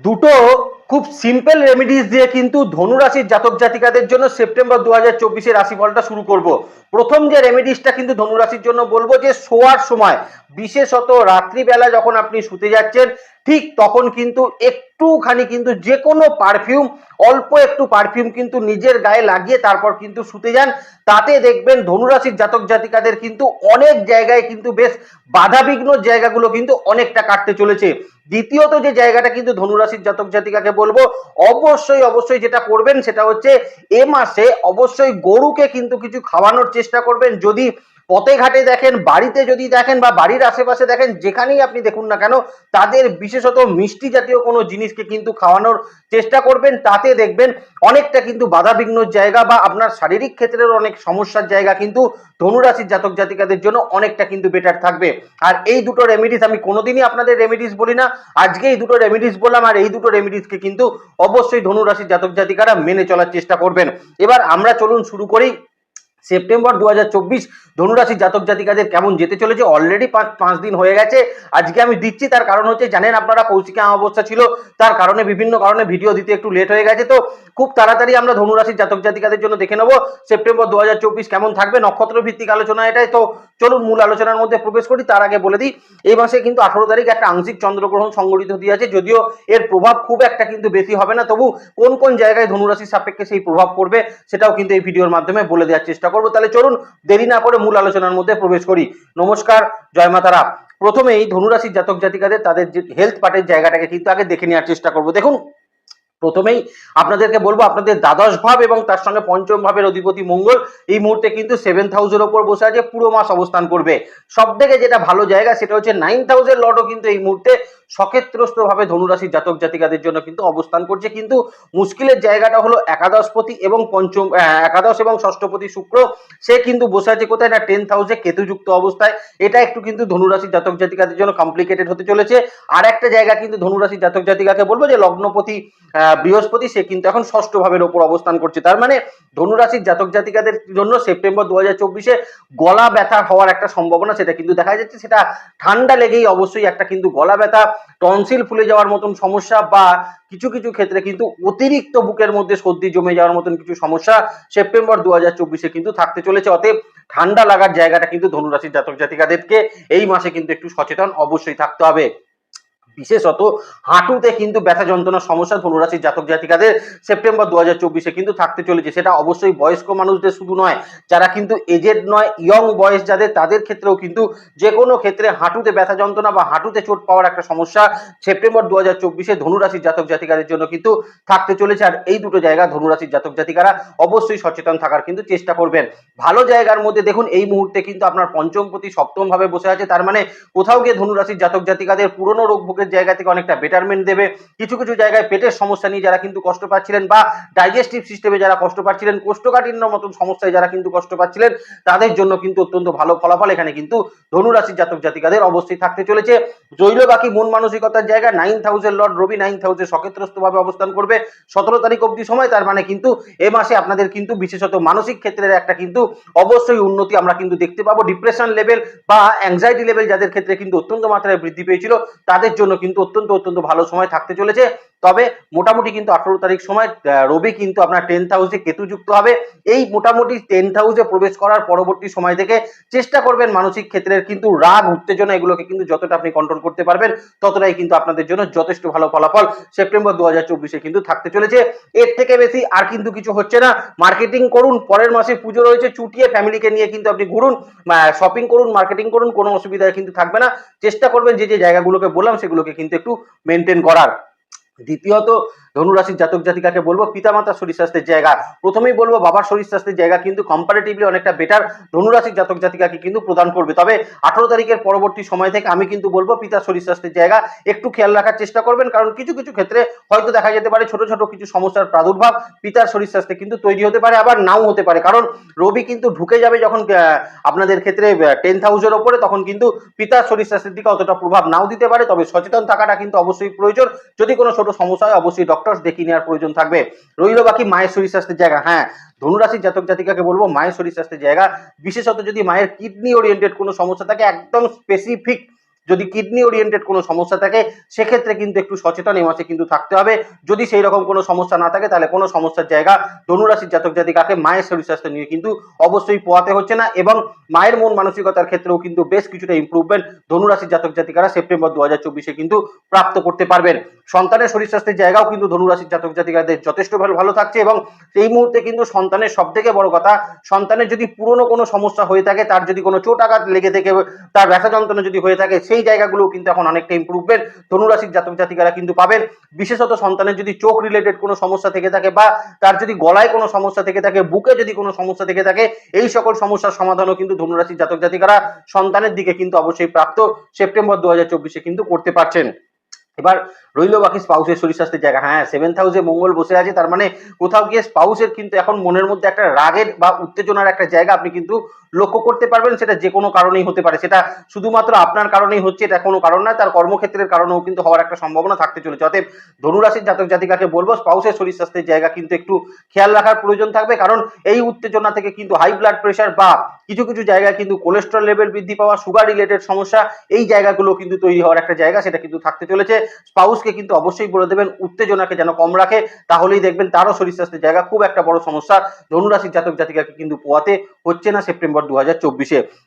দুটো খুব simple remedies দিয়ে কিন্তু ধনুরাশির জাতক জাতিকাদের জন্য সেপ্টেম্বর দু হাজার রাশি রাশিফলটা শুরু করব। প্রথম যে রেমেডিসটা কিন্তু ধনুরাশির জন্য বলব যে শোয়ার সময়, বিশেষত রাত্রিবেলা যখন আপনি শুতে যাচ্ছেন ঠিক তখন কিন্তু একটুখানি কিন্তু যে কোনো পারফিউম অল্প একটু পারফিউম কিন্তু নিজের গায়ে লাগিয়ে তারপর কিন্তু শুতে যান। তাতে দেখবেন ধনুরাশির জাতক জাতিকাদের কিন্তু অনেক জায়গায় কিন্তু বেশ বাধাবিঘ্ন জায়গাগুলো কিন্তু অনেকটা কাটতে চলেছে। দ্বিতীয়ত যে জায়গাটা কিন্তু ধনুরাশির জাতক জাতিকাকে বলব, অবশ্যই অবশ্যই যেটা করবেন সেটা হচ্ছে, এ মাসে অবশ্যই গরুকে কিন্তু কিছু খাওয়ানোর চেষ্টা করবেন। যদি পথে ঘাটে দেখেন, বাড়িতে যদি দেখেন বা বাড়ির আশেপাশে দেখেন, যেখানেই আপনি দেখুন না কেন, তাদের বিশেষত মিষ্টি জাতীয় কোনো জিনিসকে কিন্তু খাওয়ানোর চেষ্টা করবেন, তাতে দেখবেন অনেকটা কিন্তু বাধাবিঘ্ন জায়গা বা আপনার শারীরিক ক্ষেত্রের অনেক সমস্যার জায়গা কিন্তু ধনুরাশির জাতক জাতিকাদের জন্য অনেকটা কিন্তু বেটার থাকবে। আর এই দুটো রেমেডিস আমি কোনোদিনই আপনাদের রেমেডিস বলি না, আজকে এই দুটো রেমেডিস বললাম, আর এই দুটো রেমেডিসকে কিন্তু অবশ্যই ধনুরাশির জাতক জাতিকারা মেনে চলার চেষ্টা করবেন। এবার আমরা চলুন শুরু করি সেপ্টেম্বর দু হাজার চব্বিশ ধনুরাশির জাতক জাতিকাদের কেমন যেতে চলেছে? অলরেডি পাঁচ পাঁচ দিন হয়ে গেছে। আজকে আমি দিচ্ছি, তার কারণ হচ্ছে, জানেন আপনারা, কৌশিকা অবস্থা ছিল, তার কারণে বিভিন্ন কারণে ভিডিও দিতে একটু লেট হয়ে গেছে, তো খুব তাড়াতাড়ি আমরা ধনুরাশির জাতক জাতিকাদের জন্য দেখে নেব। সেপ্টেম্বর দু হাজার চব্বিশ কেমন থাকবে? নক্ষত্র ভিত্তিক আলোচনা এটাই, তো চলুন মূল আলোচনার মধ্যে প্রবেশ করি, তার আগে বলে দিই, এই মাসে কিন্তু আঠারো তারিখ একটা আংশিক চন্দ্রগ্রহণ সংগঠিত আছে যদিও এর প্রভাব খুব একটা কিন্তু বেশি হবে না, তবু কোন কোন জায়গায় ধনুরাশির সাপেক্ষে সেই প্রভাব পড়বে, সেটাও কিন্তু এই ভিডিওর মাধ্যমে বলে দেওয়ার চেষ্টা করব, তাহলে চলুন দেরি না করে মূল আলোচনার মধ্যে প্রবেশ করি। নমস্কার, জয় মাতারা। প্রথমেই ধনুরাশির জাতক জাতিকাদের তাদের যে হেলথ পার্টের জায়গাটাকে কিন্তু আগে দেখে নেওয়ার চেষ্টা করব। দেখুন, প্রথমেই আপনাদেরকে বলব, আপনাদের দ্বাদশ ভাব এবং তার সঙ্গে পঞ্চম ভাবের অধিপতি মঙ্গল, এই মুহূর্তে কিন্তু সেভেন হাউসের ওপর বসে আছে, পুরো মাস অবস্থান করবে। সব থেকে যেটা ভালো জায়গা, সেটা হচ্ছে নাইন থাউজেন্ড লটও কিন্তু এই মুহূর্তে সক্ষেত্রস্ত ভাবে ধনুরাশির জাতক জাতিকাদের জন্য কিন্তু অবস্থান করছে। কিন্তু মুশকিলের জায়গাটা হলো একাদশপতি এবং পঞ্চম একাদশ এবং ষষ্ঠপতি শুক্র। সে কিন্তু বসে আছে কোথায়? না টেন্থ হাউসে কেতুযুক্ত অবস্থায়। এটা একটু কিন্তু ধনুরাশির জাতক জাতিকাদের জন্য কমপ্লিকেটেড হতে চলেছে। আর একটা জায়গা কিন্তু ধনুরাশির জাতক জাতিকাকে বলব যে লগ্নপতি বৃহস্পতি, সে কিন্তু এখন ষষ্ঠ ভাবের ওপর অবস্থান করছে। তার মানে ধনুরাশির জাতক জাতিকাদের জন্য সেপ্টেম্বর দু হাজার চব্বিশে গলা ব্যথা হওয়ার একটা সম্ভাবনা সেটা কিন্তু দেখা যাচ্ছে। সেটা ঠান্ডা লেগেই অবশ্যই একটা কিন্তু গলা ব্যথা। টনসিল ফুলে যাওয়ার মতন সমস্যা বা কিছু কিছু ক্ষেত্রে কিন্তু অতিরিক্ত বুকের মধ্যে সর্দি জমে যাওয়ার মতন কিছু সমস্যা সেপ্টেম্বর দু হাজার চব্বিশে কিন্তু থাকতে চলেছে। অতএব ঠান্ডা লাগার জায়গাটা কিন্তু ধনুরাশির জাতক জাতিকাদেরকে এই মাসে কিন্তু একটু সচেতন অবশ্যই থাকতে হবে। বিশেষত হাঁটুতে কিন্তু ব্যথা যন্ত্রণার সমস্যা ধনুরাশির জাতক জাতিকাদের সেপ্টেম্বর দু হাজার চব্বিশে কিন্তু থাকতে চলেছে। সেটা অবশ্যই বয়স্ক মানুষদের শুধু নয়, যারা কিন্তু এজেড নয় ইয়ং বয়স যাদের, তাদের ক্ষেত্রেও কিন্তু যে কোনো ক্ষেত্রে হাঁটুতে ব্যথা যন্ত্রণা বা হাঁটুতে চোট পাওয়ার একটা সমস্যা সেপ্টেম্বর দু হাজার চব্বিশে ধনুরাশির জাতক জাতিকাদের জন্য কিন্তু থাকতে চলেছে। আর এই দুটো জায়গা ধনুরাশির জাতক জাতিকারা অবশ্যই সচেতন থাকার কিন্তু চেষ্টা করবেন। ভালো জায়গার মধ্যে দেখুন, এই মুহূর্তে কিন্তু আপনার পঞ্চমপতি সপ্তম ভাবে বসে আছে। তার মানে কোথাও গিয়ে ধনুরাশির জাতক জাতিকাদের পুরনো রোগ ভোগের জায়গা থেকে অনেকটা বেটারমেন্ট দেবে। কিছু কিছু জায়গায় পেটের সমস্যা নিয়ে যারা কিন্তু কষ্ট পাচ্ছিলেন বা ডাইজেস্টিভ সিস্টেমে যারা কষ্ট পাচ্ছিলেন, কোষ্ঠকাঠিন্য মতন সমস্যায় যারা কিন্তু কষ্ট পাচ্ছিলেন, তাদের জন্য কিন্তু অত্যন্ত ভালো ফলাফল এখানে কিন্তু ধনুরাশির জাতক জাতিকাদের অবশ্যই থাকতে চলেছে। জৈল বাকি মন মানসিকতার জায়গা নাইন থাউজেন্ড লর্ড রবি নাইন থাউজেন্ড সক্ষেত্রস্থ ভাবে অবস্থান করবে। সতেরো তারিখ অবধি সময়, তার মানে কিন্তু এ মাসে আপনাদের কিন্তু বিশেষত মানসিক ক্ষেত্রের একটা কিন্তু অবশ্যই উন্নতি আমরা কিন্তু দেখতে পাবো। ডিপ্রেশন লেভেল বা অ্যাংজাইটি লেভেল যাদের ক্ষেত্রে কিন্তু অত্যন্ত মাত্রায় বৃদ্ধি পেয়েছিল, তাদের জন্য কিন্তু অত্যন্ত অত্যন্ত ভালো সময় থাকতে চলেছে। তবে মোটামুটি কিন্তু আঠারো তারিখ সময় রবি কিন্তু আপনার টেন্থ হাউসে কেতু যুক্ত হবে। এই মোটামুটি টেন্থ হাউসে প্রবেশ করার পরবর্তী সময় থেকে চেষ্টা করবেন মানসিক ক্ষেত্রের কিন্তু রাগ, উত্তেজনা এগুলোকে কিন্তু যতটা আপনি কন্ট্রোল করতে পারবেন, ততটাই কিন্তু আপনাদের জন্য যথেষ্ট ভালো ফলাফল সেপ্টেম্বর দু হাজার চব্বিশে কিন্তু থাকতে চলেছে। এর থেকে বেশি আর কিন্তু কিছু হচ্ছে না। মার্কেটিং করুন, পরের মাসে পুজো রয়েছে, চুটিয়ে ফ্যামিলিকে নিয়ে কিন্তু আপনি ঘুরুন শপিং করুন মার্কেটিং করুন, কোনো অসুবিধা কিন্তু থাকবে না। চেষ্টা করবেন যে যে জায়গাগুলোকে বললাম সেগুলোকে কিন্তু একটু মেনটেন করার। দ্বিতীয়ত ধনুরাশির জাতক জাতিকাকে বলব পিতামাতার শরীর স্বাস্থ্যের জায়গা। প্রথমেই বলব বাবার শরীর স্বাস্থ্যের জায়গা কিন্তু কম্পারেটিভলি অনেকটা বেটার ধনুরাশির জাতক জাতিকাকে কিন্তু প্রদান করবে। তবে আঠারো তারিখের পরবর্তী সময় থেকে আমি কিন্তু বলব পিতার শরীর স্বাস্থ্যের জায়গা একটু খেয়াল রাখার চেষ্টা করবেন, কারণ কিছু কিছু ক্ষেত্রে হয়তো দেখা যেতে পারে ছোট ছোট কিছু সমস্যার প্রাদুর্ভাব পিতার শরীর স্বাস্থ্যে কিন্তু তৈরি হতে পারে, আবার নাও হতে পারে। কারণ রবি কিন্তু ঢুকে যাবে যখন আপনাদের ক্ষেত্রে টেন্থ হাউসের ওপরে তখন কিন্তু পিতার শরীর স্বাস্থ্যের দিকে অতটা প্রভাব নাও দিতে পারে। তবে সচেতন থাকাটা কিন্তু অবশ্যই প্রয়োজন। যদি কোনো ছোট সমস্যা হয়, অবশ্যই ডক্টর দেখিয়ে নেওয়ার প্রয়োজন থাকবে। রইল বাকি মায়ের শরীর স্বাস্থ্যের জায়গা। হ্যাঁ ধনুরাশির জাতক জাতিকাকে বলব, মায়ের শরীর স্বাস্থ্যের জায়গা। বিশেষত যদি মায়ের কিডনি ওরিয়েন্টেড কোনো সমস্যা থাকে, একদম স্পেসিফিক যদি কিডনি ওরিয়েন্টেড কোনো সমস্যা থাকে, সেক্ষেত্রে কিন্তু একটু সচেতন এই মাসে কিন্তু থাকতে হবে। যদি সেই রকম কোনো সমস্যা না থাকে, তাহলে কোনো সমস্যার জায়গা ধনুরাশির জাতক জাতিকাকে মায়ের শরীর স্বাস্থ্য নিয়ে কিন্তু অবশ্যই পোয়াতে হচ্ছে না এবং মায়ের মন মানসিকতার ক্ষেত্রেও কিন্তু বেশ কিছুটা ইম্প্রুভমেন্ট ধনুরাশির জাতক জাতিকারা সেপ্টেম্বর দু হাজার চব্বিশে কিন্তু প্রাপ্ত করতে পারবেন। সন্তানের শরীর স্বাস্থ্যের জায়গাও কিন্তু ধনুরাশির জাতক জাতিকাদের যথেষ্ট ভালো ভালো থাকছে এবং এই মুহূর্তে কিন্তু সন্তানের সব থেকে বড় কথা, সন্তানের যদি পুরনো কোনো সমস্যা হয়ে থাকে, তার যদি কোনো চোট আঘাত লেগে থেকে, তার ব্যথা যন্ত্রণা যদি হয়ে থাকে সেই জায়গাগুলো কিন্তু এখন অনেকটা ইম্প্রুভমেন্ট ধনুরাশির জাতক জাতিকারা কিন্তু পাবেন। বিশেষত সন্তানের যদি চোখ রিলেটেড কোনো সমস্যা থেকে থাকে বা তার যদি গলায় কোনো সমস্যা থেকে থাকে, বুকে যদি কোনো সমস্যা থেকে থাকে, এই সকল সমস্যার সমাধানও কিন্তু ধনুরাশির জাতক জাতিকারা সন্তানের দিকে কিন্তু অবশ্যই প্রাপ্ত। সেপ্টেম্বর দু হাজার কিন্তু করতে পারছেন। এবার রইল বাকি স্পাউসের শরীর স্বাস্থ্যের জায়গা। হ্যাঁ সেভেন্থ হাউসে মঙ্গল বসে আছে, তার মানে কোথাও গিয়ে স্পাউসের কিন্তু এখন মনের মধ্যে একটা রাগের বা উত্তেজনার একটা জায়গা আপনি কিন্তু লক্ষ্য করতে পারবেন, সেটা যে কোনো কারণেই হতে পারে। সেটা শুধুমাত্র আপনার কারণেই হচ্ছে, এটা কোনো কারণ নয়, তার কর্মক্ষেত্রের কারণেও কিন্তু হওয়ার একটা সম্ভাবনা থাকতে চলেছে। অতএব ধনুরাশির জাতক জাতিকাকে বলব, স্পাউসের শরীর স্বাস্থ্যের জায়গা কিন্তু একটু খেয়াল রাখার প্রয়োজন থাকবে, কারণ এই উত্তেজনা থেকে কিন্তু হাই ব্লাড প্রেশার বা কিছু কিছু জায়গায় কিন্তু কোলেস্ট্রল লেভেল বৃদ্ধি পাওয়া সুগার রিলেটেড সমস্যা, এই জায়গাগুলো কিন্তু তৈরি হওয়ার একটা জায়গা, সেটা কিন্তু থাকতে চলেছে। স্পাউসকে কিন্তু অবশ্যই বলে দেবেন, উত্তেজনাকে যেন কম রাখে, তাহলেই দেখবেন তারও শরীর স্বাস্থ্যের জায়গা খুব একটা বড় সমস্যা। ধনুরাশির জাতক জাতিকাকে কিন্তু পোয়াতে হচ্ছে না সেপ্টেম্বর দু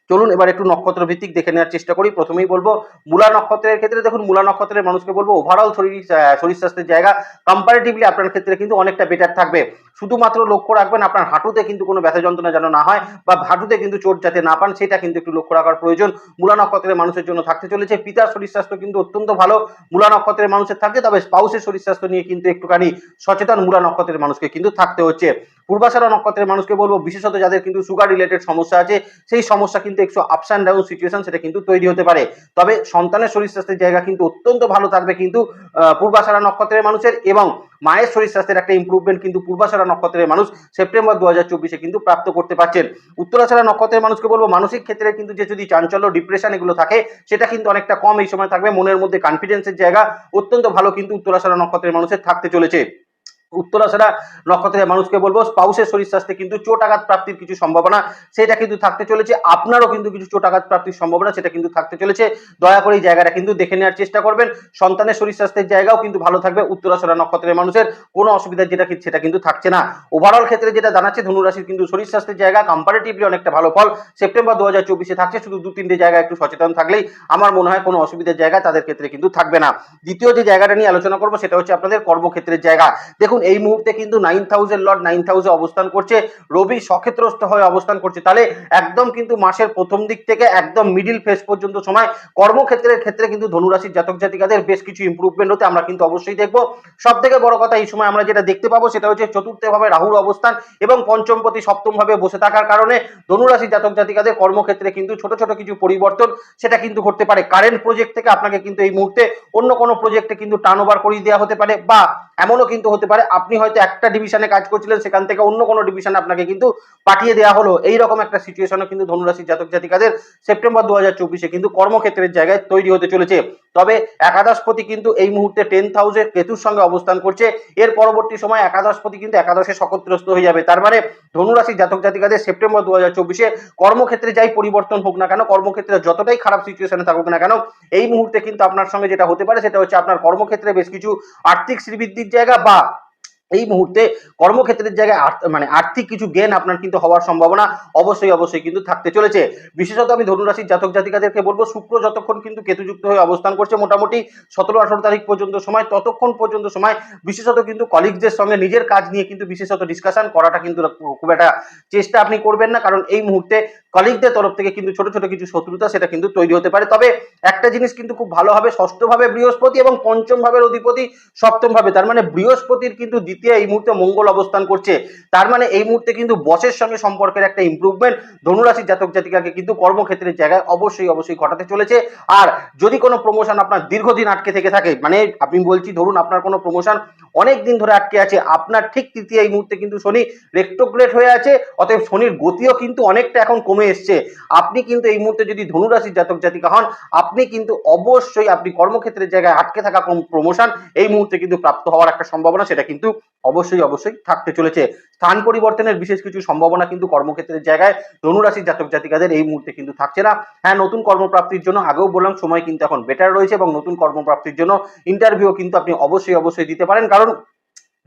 চলুন এবার একটু নক্ষত্র ভিত্তিক দেখে নেওয়ার চেষ্টা করি। প্রথমেই বলব, মূলা নক্ষত্রের ক্ষেত্রে দেখুন, মূলা নক্ষত্রের মানুষকে বলব ওভারঅল শরীর শরীর স্বাস্থ্যের জায়গা কম্পারেটিভলি আপনার ক্ষেত্রে কিন্তু অনেকটা বেটার থাকবে। শুধুমাত্র লক্ষ্য রাখবেন আপনার হাঁটুতে কিন্তু কোনো ব্যথা যন্ত্রণা যেন না হয় বা হাঁটুতে কিন্তু চোট যাতে না পান, সেটা কিন্তু একটু লক্ষ্য রাখার প্রয়োজন। মূলা নক্ষত্রের মানুষের জন্য থাকতে চলেছে। পিতার শরীর স্বাস্থ্য কিন্তু অত্যন্ত ভালো। মূলা নক্ষত্রের মানুষের থাকে তবে স্পাউসের শরীর স্বাস্থ্য নিয়ে কিন্তু একটুখানি সচেতন মূলা নক্ষত্রের মানুষকে কিন্তু থাকতে হচ্ছে। পূর্বাশারা নক্ষত্রের মানুষকে বলব, বিশেষত যাদের কিন্তু সুগার রিলেটেড সমস্যা আছে, সেই সমস্যা কিন্তু একটু আপস অ্যান্ড ডাউন সিচুয়েশন সেটা কিন্তু তৈরি হতে পারে। তবে সন্তানের শরীর স্বাস্থ্যের জায়গা কিন্তু অত্যন্ত ভালো থাকবে কিন্তু পূর্বাশারা নক্ষত্রের মানুষের এবং মায়ের শরীর স্বাস্থ্যের একটা ইম্প্রুভমেন্ট কিন্তু পূর্বাশরা নক্ষত্রের মানুষ সেপ্টেম্বর দু হাজার চব্বিশে কিন্তু প্রাপ্ত করতে পারছেন। উত্তরাশরা নক্ষত্রের মানুষকে বলব, মানসিক ক্ষেত্রে কিন্তু যে যদি চাঞ্চল্য ডিপ্রেশন এগুলো থাকে, সেটা কিন্তু অনেকটা কম এই সময় থাকবে। মনের মধ্যে কনফিডেন্সের জায়গা অত্যন্ত ভালো কিন্তু উত্তরাশরা নক্ষত্রের মানুষের থাকতে চলেছে। উত্তরাশারা নক্ষত্রের মানুষকে বলব স্পাউসের শরীর স্বাস্থ্যে কিন্তু চোট আঘাত প্রাপ্তির কিছু সম্ভাবনা, সেটা কিন্তু থাকতে চলেছে। আপনারও কিন্তু কিছু চোট আঘাত প্রাপ্তির সম্ভাবনা, সেটা কিন্তু থাকতে চলেছে। দয়া করে এই জায়গাটা কিন্তু দেখে নেওয়ার চেষ্টা করবেন। সন্তানের শরীর স্বাস্থ্যের জায়গাও কিন্তু ভালো থাকবে উত্তরাশারা নক্ষত্রের মানুষের। কোনো অসুবিধা যেটা সেটা কিন্তু থাকছে না। ওভারঅল ক্ষেত্রে যেটা জানাচ্ছে, ধনুরাশির কিন্তু শরীর স্বাস্থ্যের জায়গা কম্পারেটিভলি অনেকটা ভালো ফল। সেপ্টেম্বর দু হাজার চব্বিশে থাকছে, শুধু দু তিনটে জায়গা একটু সচেতন থাকলেই আমার মনে হয় কোনো অসুবিধার জায়গা তাদের ক্ষেত্রে কিন্তু থাকবে না। দ্বিতীয় যে জায়গাটা নিয়ে আলোচনা করব, সেটা হচ্ছে আপনাদের কর্মক্ষেত্রের জায়গা। দেখুন এই মুহূর্তে কিন্তু নাইন থাউজেন্ড লর্ড নাইন থাউজে অবস্থান করছে। রবি সক্ষেত্রস্থ হয়ে অবস্থান করছে। তাহলে একদম কিন্তু মাসের প্রথম দিক থেকে একদম মিডিল ফেজ পর্যন্ত সময়। কর্মক্ষেত্রের ক্ষেত্রে কিন্তু ধনুরাশির জাতক জাতিকাদের বেশ কিছু ইম্প্রুভমেন্ট হতে আমরা কিন্তু অবশ্যই দেখব। সব থেকে বড় কথা এই সময় আমরা যেটা দেখতে পাবো সেটা হচ্ছে চতুর্থ ভাবে রাহুর অবস্থান এবং পঞ্চমপতি সপ্তম ভাবে বসে থাকার কারণে ধনুরাশির জাতক জাতিকাদের কর্মক্ষেত্রে কিন্তু ছোট ছোট কিছু পরিবর্তন সেটা কিন্তু ঘটতে পারে। কারেন্ট প্রজেক্ট থেকে আপনাকে কিন্তু এই মুহূর্তে অন্য কোনো প্রজেক্টে কিন্তু টার্ন ওভার করিয়ে দেওয়া হতে পারে বা এমনও কিন্তু হতে পারে আপনি হয়তো একটা ডিভিশনে কাজ করছিলেন, সেখান থেকে অন্য কোনো ডিভিশনে আপনাকে কিন্তু পাঠিয়ে দেওয়া হলো। এই রকম একটা সিচুয়েশনও কিন্তু ধনুরাশির জাতক জাতিকাদের সেপ্টেম্বর দু হাজার চব্বিশে কিন্তু কর্মক্ষেত্রের জায়গায় তৈরি হতে চলেছে। তবে একাদশপতি কিন্তু এই মুহূর্তে টেন্থ হাউসে কেতুর সঙ্গে অবস্থান করছে। এর পরবর্তী সময় একাদশপতি কিন্তু একাদশে সকত্রস্ত হয়ে যাবে। তার মানে ধনুরাশির জাতক জাতিকাদের সেপ্টেম্বর দু হাজার চব্বিশে কর্মক্ষেত্রে যাই পরিবর্তন হোক না কেন, কর্মক্ষেত্রে যতটাই খারাপ সিচুয়েশনে থাকুক না কেন, এই মুহূর্তে কিন্তু আপনার সঙ্গে যেটা হতে পারে, সেটা হচ্ছে আপনার কর্মক্ষেত্রে বেশ কিছু আর্থিক শ্রীবৃদ্ধির জায়গা বা এই মুহূর্তে কর্মক্ষেত্রের জায়গায় মানে আর্থিক কিছু গেন আপনার কিন্তু হওয়ার সম্ভাবনা অবশ্যই অবশ্যই কিন্তু থাকতে চলেছে। বিশেষত আমি ধনুরাশির জাতক জাতিকাদেরকে বলব, শুক্র যতক্ষণ কিন্তু কেতুযুক্ত হয়ে অবস্থান করছে মোটামুটি সতেরো আঠারো তারিখ পর্যন্ত সময়, ততক্ষণ পর্যন্ত সময় বিশেষত কিন্তু কলিগদের সঙ্গে নিজের কাজ নিয়ে কিন্তু বিশেষত ডিসকাশন করাটা কিন্তু খুব একটা চেষ্টা আপনি করবেন না, কারণ এই মুহূর্তে কলিগদের তরফ থেকে কিন্তু ছোট ছোট কিছু শত্রুতা সেটা কিন্তু তৈরি হতে পারে। তবে একটা জিনিস কিন্তু খুব ভালো হবে ষষ্ঠ ভাবে বৃহস্পতি এবং পঞ্চম ভাবের অধিপতি সপ্তম ভাবে তার মানে বৃহস্পতির কিন্তু দ্বিতীয় এই মুহূর্তে মঙ্গল অবস্থান করছে। তার মানে এই মুহূর্তে কিন্তু বসের সঙ্গে সম্পর্কের একটা ইম্প্রুভমেন্ট ধনুরাশির জাতক জাতিকাকে কিন্তু কর্মক্ষেত্রের জায়গায় অবশ্যই অবশ্যই ঘটাতে চলেছে। আর যদি কোনো প্রমোশন আপনার দীর্ঘদিন আটকে থেকে থাকে মানে আমি বলছি ধরুন আপনার কোনো প্রমোশন অনেক দিন ধরে আটকে আছে, আপনার ঠিক তৃতীয় এই মুহূর্তে কিন্তু শনি রেক্টোগ্রেট হয়ে আছে, অতএব শনির গতিও কিন্তু অনেকটা এখন কমে কমে এসছে। আপনি কিন্তু এই মুহূর্তে যদি ধনুরাশির জাতক জাতিকা হন, আপনি কিন্তু অবশ্যই আপনি কর্মক্ষেত্রের জায়গায় আটকে থাকা প্রমোশন এই মুহূর্তে কিন্তু প্রাপ্ত হওয়ার একটা সম্ভাবনা, সেটা কিন্তু অবশ্যই অবশ্যই থাকতে চলেছে। স্থান পরিবর্তনের বিশেষ কিছু সম্ভাবনা কিন্তু কর্মক্ষেত্রের জায়গায় ধনুরাশির জাতক জাতিকাদের এই মুহূর্তে কিন্তু থাকছে না। হ্যাঁ নতুন কর্মপ্রাপ্তির জন্য আগেও বললাম, সময় কিন্তু এখন বেটার রয়েছে এবং নতুন কর্মপ্রাপ্তির জন্য ইন্টারভিউ কিন্তু আপনি অবশ্যই অবশ্যই দিতে পারেন। কারণ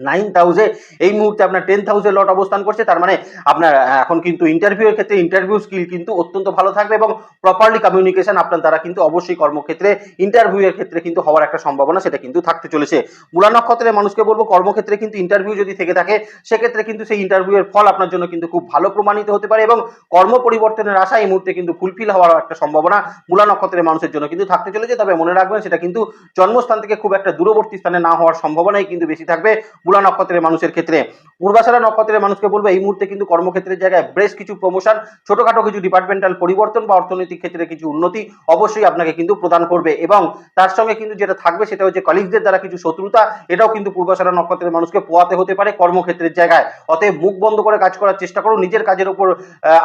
নাইন হাউসে এই মুহূর্তে আপনার টেন হাউসে লট অবস্থান করছে, তার মানে আপনার এখন কিন্তু ইন্টারভিউয়ের ক্ষেত্রে ইন্টারভিউ স্কিল কিন্তু অত্যন্ত ভালো থাকবে এবং প্রপারলি কমিউনিকেশন আপনার দ্বারা কিন্তু অবশ্যই কর্মক্ষেত্রে ইন্টারভিউয়ের ক্ষেত্রে কিন্তু হওয়ার একটা সম্ভাবনা সেটা কিন্তু থাকতে চলেছে। মূলা নক্ষত্রের মানুষকে বলব, কর্মক্ষেত্রে কিন্তু ইন্টারভিউ যদি থেকে থাকে, সেক্ষেত্রে কিন্তু সেই ইন্টারভিউয়ের ফল আপনার জন্য কিন্তু খুব ভালো প্রমাণিত হতে পারে এবং কর্ম পরিবর্তনের আশা এই মুহূর্তে কিন্তু ফুলফিল হওয়ার একটা সম্ভাবনা মূলা নক্ষত্রের মানুষের জন্য কিন্তু থাকতে চলেছে। তবে মনে রাখবেন, সেটা কিন্তু জন্মস্থান থেকে খুব একটা দূরবর্তী স্থানে না হওয়ার সম্ভাবনাই কিন্তু বেশি থাকবে। মূলা নক্ষত্রের মানুষের ক্ষেত্রে। পূর্বাশারা নক্ষত্রের মানুষকে বলব, এই মুহূর্তে কিন্তু কর্মক্ষেত্রের জায়গায় বেশ কিছু প্রমোশন ছোটখাটো কিছু ডিপার্টমেন্টাল পরিবর্তন বা অর্থনৈতিক ক্ষেত্রে কিছু উন্নতি অবশ্যই আপনাকে কিন্তু প্রদান করবে এবং তার সঙ্গে কিন্তু যেটা থাকবে সেটা হচ্ছে কলিগদের দ্বারা কিছু শত্রুতা, এটাও কিন্তু পূর্বাশারা নক্ষত্রের মানুষকে পোয়াতে হতে পারে কর্মক্ষেত্রের জায়গায়। অতএব মুখ বন্ধ করে কাজ করার চেষ্টা করুন, নিজের কাজের উপর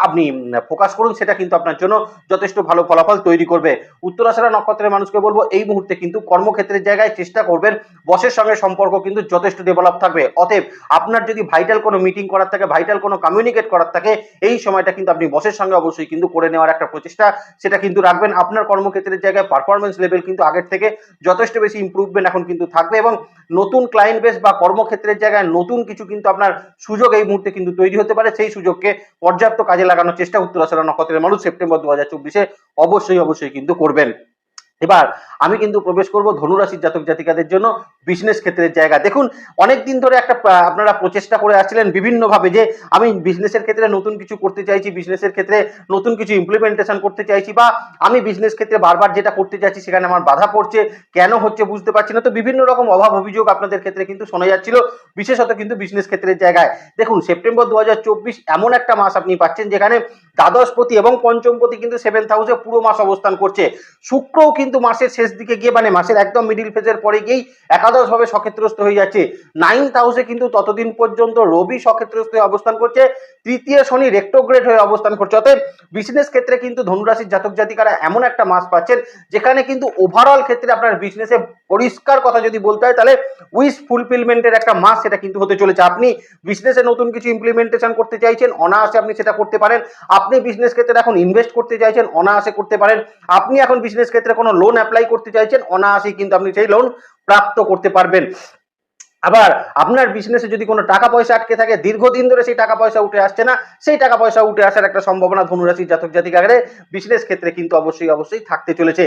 আপনি ফোকাস করুন, সেটা কিন্তু আপনার জন্য যথেষ্ট ভালো ফলাফল তৈরি করবে। উত্তরাশারা নক্ষত্রের মানুষকে বলব, এই মুহূর্তে কিন্তু কর্মক্ষেত্রের জায়গায় চেষ্টা করবেন, বসের সঙ্গে সম্পর্ক কিন্তু যথেষ্ট ডেভেলপ থাকবে। অতএব আপনার যদি ভাইটাল কোনো মিটিং করার থাকে ভাইটাল কোনো কমিউনিকেট করার থাকে, এই সময়টা কিন্তু আপনি বসের সঙ্গে অবশ্যই কিন্তু করে নেওয়ার একটা প্রচেষ্টা, সেটা কিন্তু রাখবেন। আপনার কর্মক্ষেত্রের জায়গায় পারফরমেন্স লেভেল কিন্তু আগের থেকে যথেষ্ট বেশি ইম্প্রুভমেন্ট এখন কিন্তু থাকবে এবং নতুন ক্লায়েন্ট বেস বা কর্মক্ষেত্রের জায়গায় নতুন কিছু কিন্তু আপনার সুযোগ এই মুহূর্তে কিন্তু তৈরি হতে পারে। সেই সুযোগকে পর্যাপ্ত কাজে লাগানোর চেষ্টা উত্তরাশারা নক্ষত্রের মানুষ সেপ্টেম্বর দু হাজার চব্বিশে অবশ্যই অবশ্যই কিন্তু করবেন। এবার আমি কিন্তু প্রবেশ করব ধনুরাশির জাতক জাতিকাদের জন্য। বিজনেস ক্ষেত্রের জায়গা। দেখুন অনেক দিন ধরে একটা আপনারা প্রচেষ্টা করে আসছিলেন বিভিন্নভাবে যে, আমি বিজনেসের ক্ষেত্রে নতুন কিছু করতে চাইছি বিজনেসের ক্ষেত্রে নতুন কিছু ইমপ্লিমেন্টেশন করতে চাইছি বা আমি বিজনেস ক্ষেত্রে বারবার যেটা করতে চাইছি সেখানে আমার বাধা পড়ছে, কেন হচ্ছে বুঝতে পারছি না। তো বিভিন্ন রকম অভাব অভিযোগ আপনাদের ক্ষেত্রে কিন্তু শোনা যাচ্ছিল, বিশেষত কিন্তু বিজনেস ক্ষেত্রের জায়গায়। দেখুন সেপ্টেম্বর দু হাজার চব্বিশ এমন একটা মাস আপনি পাচ্ছেন যেখানে দ্বাদশপতি এবং পঞ্চমপতি কিন্তু সেভেন্থ হাউসে পুরো মাস অবস্থান করছে। শুক্রও কিন্তু মাসের শেষ দিকে গিয়ে মানে মাসের একদম মিডিল ফেজের পরে গিয়েই একাদশভাবে সক্ষেত্রস্থ হয়ে যাচ্ছে। নাইন্থ হাউসে কিন্তু ততদিন পর্যন্ত রবি সক্ষেত্রস্থ হয়ে অবস্থান করছে। তৃতীয় শনি রেক্টোগ্রেড হয়ে অবস্থান করছে। অতএব বিজনেস ক্ষেত্রে কিন্তু ধনুরাশির জাতক জাতিকারা এমন একটা মাস পাচ্ছেন, যেখানে কিন্তু ওভারঅল ক্ষেত্রে আপনার বিজনেসে পরিষ্কার কথা যদি বলতে হয়, তাহলে উইস ফুলফিলমেন্টের একটা মাস সেটা কিন্তু হতে চলেছে। আপনি বিজনেসে নতুন কিছু ইমপ্লিমেন্টেশন করতে চাইছেন, অনায়াসে আপনি সেটা করতে পারেন। আপনি বিজনেস ক্ষেত্রে এখন ইনভেস্ট করতে চাইছেন, অনায়াসে করতে পারেন। আপনি এখন বিজনেস ক্ষেত্রে কোনো লোন অ্যাপ্লাই করতে চাইছেন, অনায়াসেই কিন্তু আপনি সেই লোন প্রাপ্ত করতে পারবেন। আবার আপনার বিজনেসে যদি কোনো টাকা পয়সা আটকে থাকে, দীর্ঘদিন ধরে সেই টাকা পয়সা উঠে আসছে না, সেই টাকা পয়সা উঠে আসার একটা সম্ভাবনা ধনুরাশির জাতক জাতিকারে বিজনেস ক্ষেত্রে কিন্তু অবশ্যই অবশ্যই থাকতে চলেছে।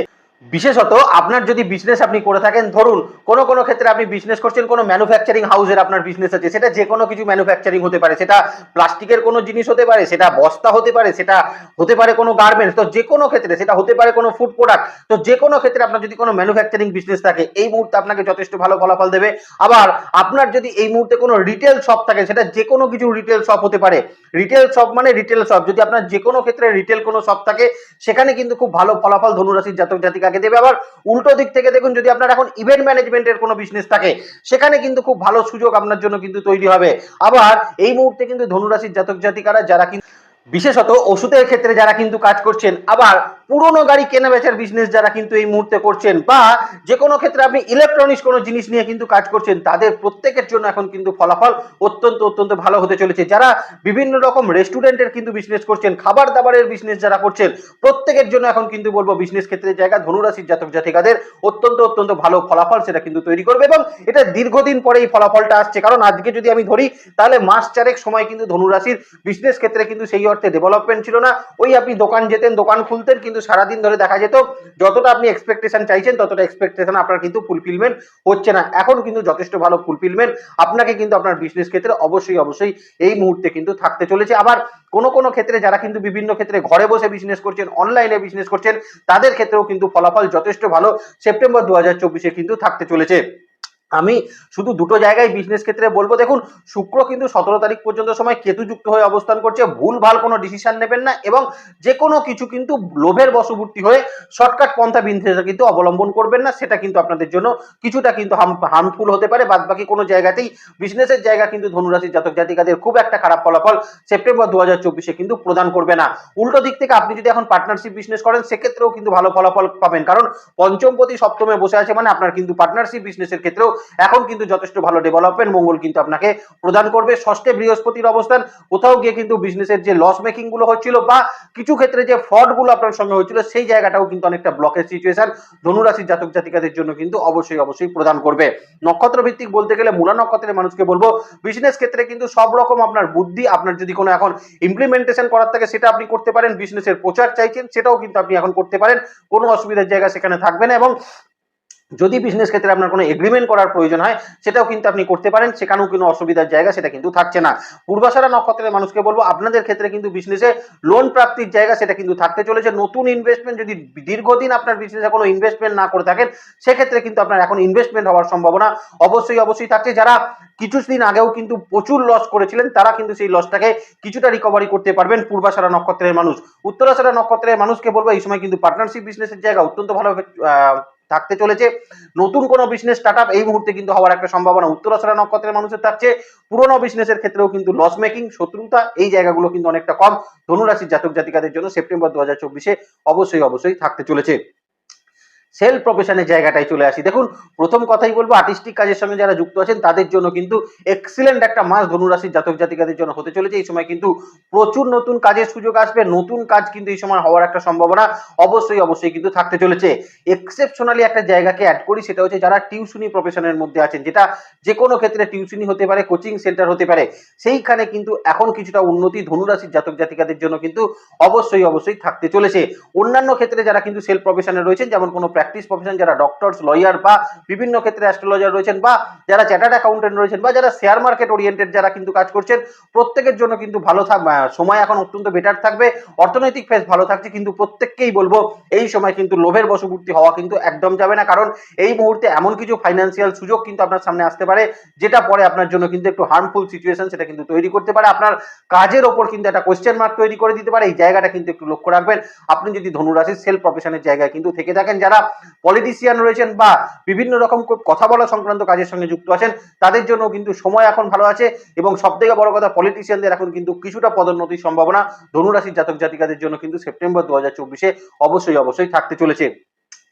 বিশেষত আপনার যদি বিজনেস আপনি করে থাকেন, ধরুন, কোনো কোনো ক্ষেত্রে আপনি বিজনেস করছেন, কোনো ম্যানুফ্যাকচারিং হাউসের আপনার বিজনেস আছে, সেটা যে কোনো কিছু ম্যানুফ্যাকচারিং হতে পারে, সেটা প্লাস্টিকের কোনো জিনিস হতে পারে, সেটা বস্তা হতে পারে, সেটা হতে পারে কোনো গার্মেন্টস তো যে কোনো ক্ষেত্রে, সেটা হতে পারে কোনো ফুড প্রোডাক্ট তো যে কোনো ক্ষেত্রে আপনার যদি কোনো ম্যানুফ্যাকচারিং বিজনেস থাকে, এই মুহূর্তে আপনাকে যথেষ্ট ভালো ফলাফল দেবে। আবার আপনার যদি এই মুহূর্তে কোনো রিটেল শপ থাকে, সেটা যে কোনো কিছু রিটেল শপ হতে পারে। রিটেল শপ মানে রিটেল শপ যদি আপনার যে কোনো ক্ষেত্রে রিটেল কোনো শপ থাকে, সেখানে কিন্তু খুব ভালো ফলাফল ধনুরাশির জাতক জাতিকাকে দেবে? আবার উল্টো দিক থেকে দেখুন, যদি আপনার এখন ইভেন্ট ম্যানেজমেন্টের কোনো বিজনেস থাকে, সেখানে কিন্তু খুব ভালো সুযোগ আপনার জন্য কিন্তু তৈরি হবে। আবার এই মুহূর্তে কিন্তু ধনুরাশির জাতক জাতিকারা যারা কিন্তু বিশেষত ওষুধের ক্ষেত্রে যারা কিন্তু কাজ করছেন, আবার পুরনো গাড়ি কেনা বেচার বিজনেস যারা কিন্তু এই মুহূর্তে করছেন বা যে কোনো ক্ষেত্রে আপনি ইলেকট্রনিক্স কোনো জিনিস নিয়ে কিন্তু কাজ করছেন, তাদের প্রত্যেকের জন্য এখন কিন্তু ফলাফল অত্যন্ত অত্যন্ত ভালো হতে চলেছে। যারা বিভিন্ন রকম রেস্টুরেন্টের কিন্তু বিজনেস করছেন, খাবার দাবারের বিজনেস যারা করছেন, প্রত্যেকের জন্য এখন কিন্তু বলব বিজনেস ক্ষেত্রের জায়গা ধনুরাশির জাতক জাতিকাদের অত্যন্ত অত্যন্ত ভালো ফলাফল সেটা কিন্তু তৈরি করবে এবং এটা দীর্ঘদিন পরে এই ফলাফলটা আসছে। কারণ আজকে যদি আমি ধরি, তাহলে মাস চারেক সময় কিন্তু ধনুরাশির বিজনেস ক্ষেত্রে কিন্তু সেই অর্থে ডেভেলপমেন্ট ছিল না। ওই আপনি দোকান যেতেন, দোকান খুলতেন, কিন্তু সারাদিন ধরে দেখা যেত, যতটা আপনি এক্সপেকটেশন চাইছেন, ততটা এক্সপেকটেশন আপনার কিন্তু ফুলফিলমেন্ট হচ্ছে না। এখন কিন্তু যথেষ্ট ভালো ফুলফিলমেন্ট আপনাকে কিন্তু আপনার বিজনেস ক্ষেত্রে অবশ্যই অবশ্যই এই মুহূর্তে কিন্তু থাকতে চলেছে। আবার কোনো কোনো ক্ষেত্রে যারা কিন্তু বিভিন্ন ক্ষেত্রে ঘরে বসে বিজনেস করছেন অনলাইনে বিজনেস করছেন, তাদের ক্ষেত্রেও কিন্তু ফলাফল যথেষ্ট ভালো। সেপ্টেম্বর দু কিন্তু থাকতে চলেছে। আমি শুধু দুটো জায়গায় বিজনেস ক্ষেত্রে বলব, দেখুন, শুক্র কিন্তু সতেরো তারিখ পর্যন্ত সময় কেতুযুক্ত হয়ে অবস্থান করছে ভুল ভালো কোনো ডিসিশন নেবেন না এবং যে কোনো কিছু কিন্তু লোভের বশবর্তী হয়ে শর্টকাট পন্থা বিন্ধিটা কিন্তু অবলম্বন করবেন না, সেটা কিন্তু আপনাদের জন্য কিছুটা কিন্তু হার্মফুল হতে পারে। বাদ বাকি কোনো জায়গাতেই বিজনেসের জায়গা কিন্তু ধনুরাশির জাতক জাতিকাদের খুব একটা খারাপ ফলাফল সেপ্টেম্বর দু হাজার চব্বিশে কিন্তু প্রদান করবে না। উল্টো দিক থেকে আপনি যদি এখন পার্টনারশিপ বিজনেস করেন, সেক্ষেত্রেও কিন্তু ভালো ফলাফল পাবেন। কারণ পঞ্চমপতি সপ্তমে বসে আছে মানে আপনার কিন্তু পার্টনারশিপ বিজনেসের ক্ষেত্রেও এখন কিন্তু যথেষ্ট ভালো ডেভেলপমেন্ট মঙ্গল কিন্তু আপনাকে প্রদান করবে। ষষ্ঠে বৃহস্পতির অবস্থান, কোথাও গিয়ে কিন্তু বিজনেসের যে লস মেকিংগুলো হচ্ছিল বা কিছু ক্ষেত্রে যে ফ্রডগুলো আপনার সঙ্গে হচ্ছিল, সেই জায়গাটাও কিন্তু অনেকটা ব্লকের সিচুয়েশন ধনুরাশির জাতক জাতিকাদের জন্য কিন্তু অবশ্যই অবশ্যই প্রদান করবে। নক্ষত্র ভিত্তিক বলতে গেলে মূলা নক্ষত্রের মানুষকে বলব বিজনেস ক্ষেত্রে কিন্তু সব রকম আপনার বুদ্ধি, আপনার যদি কোনো এখন ইমপ্লিমেন্টেশন করার থাকে, সেটা আপনি করতে পারেন। বিজনেসের প্রচার চাইছেন, সেটাও কিন্তু আপনি এখন করতে পারেন। কোনো অসুবিধার জায়গা সেখানে থাকবে না এবং যদি বিজনেস ক্ষেত্রে আপনার কোনো এগ্রিমেন্ট করার প্রয়োজন হয়, সেটাও কিন্তু আপনি করতে পারেন। সেখানেও কোনো অসুবিধার জায়গা সেটা কিন্তু থাকছে না। পূর্বাশারা নক্ষত্রের মানুষকে বলব, আপনাদের ক্ষেত্রে কিন্তু বিজনেসে লোন প্রাপ্তির জায়গা সেটা কিন্তু থাকতে চলেছে। নতুন ইনভেস্টমেন্ট যদি দীর্ঘদিন আপনার বিজনেসে কোনো ইনভেস্টমেন্ট না করে থাকেন, সেক্ষেত্রে কিন্তু আপনার এখন ইনভেস্টমেন্ট হওয়ার সম্ভাবনা অবশ্যই অবশ্যই থাকছে। যারা কিছুদিন আগেও কিন্তু প্রচুর লস করেছিলেন, তারা কিন্তু সেই লসটাকে কিছুটা রিকভারি করতে পারবেন পূর্বাশারা নক্ষত্রের মানুষ। উত্তরাশারা নক্ষত্রের মানুষকে বলব, এই সময় কিন্তু পার্টনারশিপ বিজনেসের জায়গা অত্যন্ত ভালোভাবে থাকতে চলেছে। নতুন কোনো বিজনেস স্টার্ট এই মুহূর্তে কিন্তু হওয়ার একটা সম্ভাবনা। উত্তরাশরা নক্ষত্রের মানুষের থাকছে। পুরোনো বিজনেসের ক্ষেত্রেও কিন্তু লস মেকিং শত্রুতা, এই জায়গাগুলো কিন্তু অনেকটা কম। ধনুরাশির জাতক জাতিকাদের জন্য সেপ্টেম্বর দু হাজার চব্বিশে অবশ্যই অবশ্যই থাকতে চলেছে। সেলফ প্রফেশনের জায়গাটায় চলে আসি। দেখুন, প্রথম কথাই বলব আর্টিস্টিক কাজের সঙ্গে যারা যুক্ত আছেন, তাদের জন্য কিন্তু এক্সিলেন্ট একটা মাস ধনুরাশির জাতক জাতিকাদের জন্য হতে চলেছে। এই সময় কিন্তু প্রচুর নতুন কাজের সুযোগ আসবে, নতুন কাজ কিন্তু এই সময় হওয়ার একটা সম্ভাবনা অবশ্যই অবশ্যই কিন্তু থাকতে চলেছে। এক্সেপশনালি একটা জায়গাকে অ্যাড করি, সেটা হচ্ছে যারা টিউশনি প্রফেশনের মধ্যে আছেন, যেটা যে কোনো ক্ষেত্রে টিউশনি হতে পারে কোচিং সেন্টার হতে পারে, সেইখানে কিন্তু এখন কিছুটা উন্নতি ধনুরাশির জাতক জাতিকাদের জন্য কিন্তু অবশ্যই অবশ্যই থাকতে চলেছে। অন্যান্য ক্ষেত্রে যারা কিন্তু সেলফ প্রফেশনে রয়েছেন, যেমন কোনো প্র্যাকটিস প্রফেশন যারা ডক্টরস লয়ার বা বিভিন্ন ক্ষেত্রে অ্যাস্ট্রোলজার রয়েছেন বা যারা চ্যাটার্ড অ্যাকাউন্টেন্ট রয়েছেন বা যারা শেয়ার মার্কেট ওরিয়েন্টেড যারা কিন্তু কাজ করছেন, প্রত্যেকের জন্য কিন্তু ভালো থাক সময় এখন অত্যন্ত বেটার থাকবে। অর্থনৈতিক ফেস ভালো থাকছে কিন্তু প্রত্যেককেই বলব, এই সময় কিন্তু লোভের বশবর্তী হওয়া কিন্তু একদম যাবে না। কারণ এই মুহূর্তে এমন কিছু ফাইন্যান্সিয়াল সুযোগ কিন্তু আপনার সামনে আসতে পারে, যেটা পরে আপনার জন্য কিন্তু একটু হার্মফুল সিচুয়েশন সেটা কিন্তু তৈরি করতে পারে। আপনার কাজের ওপর কিন্তু একটা কোয়েশ্চেন মার্ক তৈরি করে দিতে পারে। এই জায়গাটা কিন্তু একটু লক্ষ্য রাখবেন। আপনি যদি ধনুরাশির সেলফ প্রফেশনের জায়গায় কিন্তু থেকে থাকেন, যারা পলিটিশিয়ান রয়েছেন বা বিভিন্ন রকম কথা বলা সংক্রান্ত কাজের সঙ্গে যুক্ত আছেন, তাদের জন্য কিন্তু সময় এখন ভালো আছে এবং সব থেকে বড় কথা পলিটিশিয়ানদের এখন কিন্তু কিছুটা পদোন্নতির সম্ভাবনা। ধনুরাশির জাতক জাতিকাদের জন্য কিন্তু সেপ্টেম্বর দু অবশ্যই অবশ্যই থাকতে চলেছে।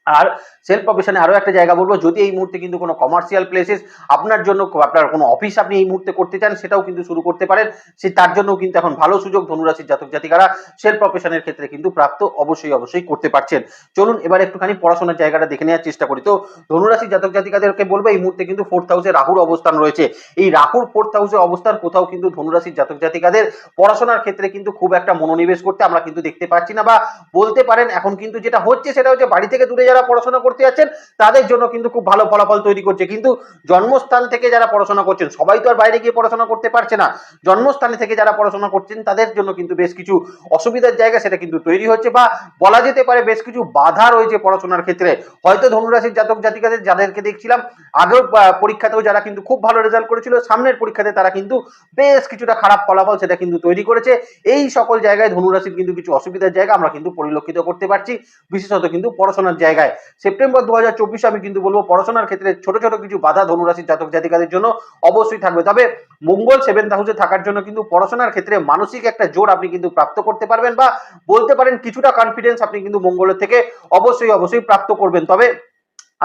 আর সেলফ প্রফেশনে আরও একটা জায়গা বলব, যদি এই মুহূর্তে কিন্তু কোনো কমার্শিয়াল প্লেসেস আপনার জন্য আপনার কোনো অফিস আপনি এই মুহূর্তে করতে চান, সেটাও কিন্তু শুরু করতে পারেন। সে তার জন্য কিন্তু এখন ভালো সুযোগ ধনুরাশির জাতক জাতিকারা সেলফ প্রফেশনের ক্ষেত্রে কিন্তু প্রাপ্ত অবশ্যই অবশ্যই করতে পারছেন। চলুন এবার একটুখানি পড়াশোনার জায়গাটা দেখে নেওয়ার চেষ্টা করি। তো ধনুরাশির জাতক জাতিকাদেরকে বলব, এই মুহূর্তে কিন্তু ফোর্থ হাউসে রাহুর অবস্থান রয়েছে। এই রাহুর ফোর্থ হাউসে অবস্থান কোথাও কিন্তু ধনুরাশির জাতক জাতিকাদের পড়াশোনার ক্ষেত্রে কিন্তু খুব একটা মনোনিবেশ করতে আমরা কিন্তু দেখতে পাচ্ছি না বা বলতে পারেন এখন কিন্তু যেটা হচ্ছে সেটা হচ্ছে বাড়ি থেকে দূরে যারা পড়াশোনা করতে যাচ্ছেন, তাদের জন্য কিন্তু খুব ভালো ফলাফল তৈরি করছে। কিন্তু জন্মস্থান থেকে যারা পড়াশোনা করছেন, সবাই তো আর বাইরে গিয়ে পড়াশোনা করতে পারছে না। জন্মস্থানে থেকে যারা পড়াশোনা করছেন, তাদের জন্য কিন্তু বেশ কিছু অসুবিধার জায়গা সেটা কিন্তু তৈরি হচ্ছে বা বলা যেতে পারে বেশ কিছু বাধা রয়েছে পড়াশোনার ক্ষেত্রে। হয়তো ধনুরাশির জাতক জাতিকাদের, যাদেরকে দেখছিলাম, আগেও পরীক্ষাতেও যারা কিন্তু খুব ভালো রেজাল্ট করেছিল, সামনের পরীক্ষাতে তারা কিন্তু বেশ কিছুটা খারাপ ফলাফল সেটা কিন্তু তৈরি করেছে। এই সকল জায়গায় ধনুরাশির কিন্তু কিছু অসুবিধার জায়গা আমরা কিন্তু পরিলক্ষিত করতে পারছি। বিশেষত কিন্তু পড়াশোনার জায়গায় সেপ্টেম্বর দু হাজার আমি কিন্তু বলব পড়াশোনার ক্ষেত্রে ছোট ছোট কিছু বাধা ধনুরাশির জাতক জাতিকাদের জন্য অবশ্যই থাকবে। তবে মঙ্গল সেভেন্থ হাউসে থাকার জন্য কিন্তু পড়াশোনার ক্ষেত্রে মানসিক একটা জোর আপনি কিন্তু প্রাপ্ত করতে পারবেন বা বলতে পারেন কিছুটা কনফিডেন্স আপনি কিন্তু মঙ্গলের থেকে অবশ্যই অবশ্যই প্রাপ্ত করবেন। তবে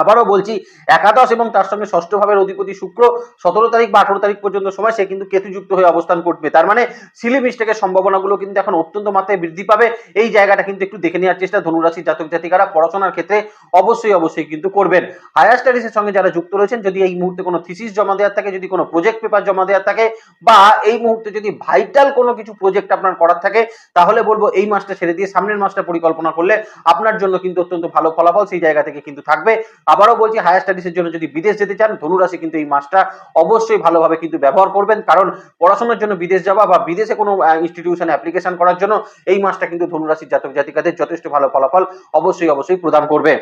আবারও বলছি, একাদশ এবং তার সঙ্গে ষষ্ঠ ভাবের অধিপতি শুক্র, সতেরো তারিখ বা আঠারো তারিখ পর্যন্ত সময় সে কিন্তু কেতুযুক্ত হয়ে অবস্থান করবে। তার মানে সিলি মিস্টেকের সম্ভাবনাগুলো কিন্তু এখন অত্যন্ত মাত্রায় বৃদ্ধি পাবে। এই জায়গাটা কিন্তু একটু দেখে নেওয়ার চেষ্টা ধনুরাশি জাতক জাতিকারা পড়াশোনার ক্ষেত্রে অবশ্যই অবশ্যই কিন্তু করবেন। হায়ার স্টাডিজের সঙ্গে যারা যুক্ত রয়েছেন, যদি এই মুহূর্তে কোনো থিসিস জমা দেওয়ার থাকে, যদি কোনো প্রজেক্ট পেপার জমা দেওয়ার থাকে বা এই মুহূর্তে যদি ভাইটাল কোনো কিছু প্রজেক্ট আপনার করার থাকে, তাহলে বলব এই মাসটা ছেড়ে দিয়ে সামনের মাসটা পরিকল্পনা করলে আপনার জন্য কিন্তু অত্যন্ত ভালো ফলাফল সেই জায়গা থেকে কিন্তু থাকবে। আবারও বলছি হায়ার স্টাডিজের জন্য যদি বিদেশ যেতে চান, ধনুরাশি কিন্তু এই মাসটা অবশ্যই ভালোভাবে কিন্তু ব্যবহার করবেন। কারণ পড়াশোনার জন্য বিদেশ যাওয়া বা বিদেশে কোনো ইনস্টিটিউশনে অ্যাপ্লিকেশন করার জন্য এই মাসটা কিন্তু ধনুরাশির জাতক জাতিকাদের যথেষ্ট ভালো ফলাফল অবশ্যই অবশ্যই প্রদান করবে।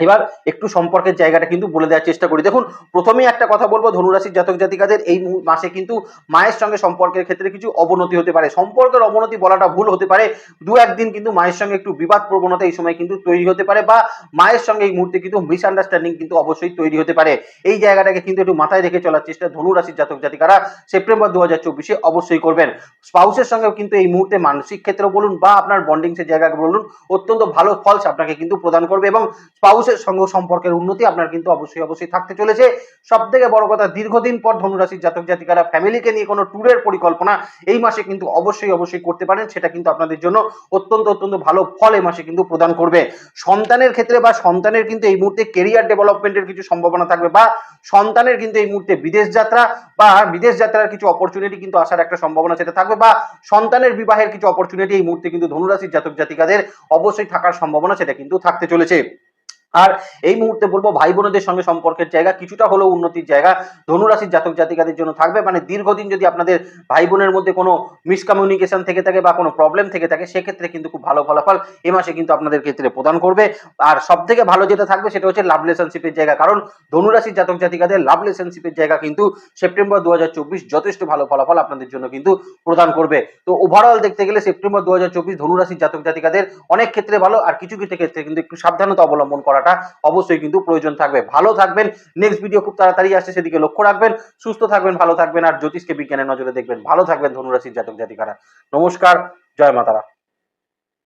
এবার একটু সম্পর্কের জায়গাটা কিন্তু বলে দেওয়ার চেষ্টা করি। দেখুন, প্রথমেই একটা কথা বলব, ধনুরাশির জাতক জাতিকাদের এই মাসে কিন্তু মায়ের সঙ্গে সম্পর্কের ক্ষেত্রে কিছু অবনতি হতে পারে। সম্পর্কের অবনতি বলাটা ভুল হতে পারে। দু একদিন কিন্তু মায়ের সঙ্গে একটু বিবাদ প্রবণতা এই সময় কিন্তু তৈরি হতে পারে বা মায়ের সঙ্গে এই মুহূর্তে কিন্তু মিসআন্ডারস্ট্যান্ডিং কিন্তু অবশ্যই তৈরি হতে পারে। এই জায়গাটাকে কিন্তু একটু মাথায় রেখে চলার চেষ্টা ধনুরাশির জাতক জাতিকারা সেপ্টেম্বর দু হাজার চব্বিশে অবশ্যই করবেন। স্পাউসের সঙ্গেও কিন্তু এই মুহূর্তে মানসিক ক্ষেত্রে বলুন বা আপনার বন্ডিংসের জায়গাকে বলুন, অত্যন্ত ভালো ফলস আপনাকে কিন্তু প্রদান করবে এবং স্পাউসের সঙ্গে সম্পর্কের উন্নতি আপনার কিন্তু অবশ্যই অবশ্যই থাকতে চলেছে। সব থেকে বড় কথা, দীর্ঘদিন পর ধনুরাশির জাতক জাতিকারা ফ্যামিলিকে নিয়ে কোনো ট্যুরের পরিকল্পনা এই মাসে কিন্তু অবশ্যই অবশ্যই করতে পারেন, সেটা কিন্তু আপনাদের জন্য অত্যন্ত অত্যন্ত ভালো ফল এই মাসে কিন্তু প্রদান করবে। সন্তানের ক্ষেত্রে বা সন্তানের কিন্তু এই মুহূর্তে কেরিয়ার ডেভেলপমেন্টের কিছু সম্ভাবনা থাকবে বা সন্তানের কিন্তু এই মুহূর্তে বিদেশ যাত্রা বা বিদেশ যাত্রার কিছু অপরচুনিটি কিন্তু আসার একটা সম্ভাবনা সেটা থাকবে বা সন্তানের বিবাহের কিছু অপরচুনিটি এই মুহূর্তে কিন্তু ধনুরাশির জাতক জাতিকাদের অবশ্যই থাকার সম্ভাবনা সেটা কিন্তু থাকতে চলেছে। আর এই মুহূর্তে বলব ভাই বোনদের সঙ্গে সম্পর্কের জায়গা, কিছুটা হলেও উন্নতির জায়গা। ধনুরাশির জাতক জাতিকাদের জন্য থাকবে। মানে দীর্ঘদিন যদি আপনাদের ভাই বোনের মধ্যে কোনো মিসকমিউনিকেশন থেকে থাকে বা কোনো প্রবলেম থেকে থাকে, সেক্ষেত্রে কিন্তু খুব ভালো ফলাফল এ মাসে কিন্তু আপনাদের ক্ষেত্রে প্রদান করবে। আর সব থেকে ভালো যেটা থাকবে, সেটা হচ্ছে লাভ রিলেশনশিপের জায়গা। কারণ ধনুরাশির জাতক জাতিকাদের লাভ রিলেশনশিপের জায়গা কিন্তু সেপ্টেম্বর দু হাজার চব্বিশ যথেষ্ট ভালো ফলাফল আপনাদের জন্য কিন্তু প্রদান করবে। তো ওভারঅল দেখতে গেলে সেপ্টেম্বর দু হাজার চব্বিশ ধনুরাশির জাতক জাতিকাদের অনেক ক্ষেত্রে ভালো, আর কিছু কিছু ক্ষেত্রে কিন্তু একটু সাবধানতা অবলম্বন করাটা অবশ্যই কিন্তু প্রয়োজন থাকবে। ভালো থাকবেন নেক্সট ভিডিও খুব তাড়াতাড়ি আসছে, সেদিকে লক্ষ্য রাখবেন, সুস্থ থাকবেন, ভালো থাকবেন, আর জ্যোতিষকে বিজ্ঞানের নজরে দেখবেন। ভালো থাকবেন, ধনুরাশির জাতক জাতিকারা। নমস্কার, জয় মাতারা।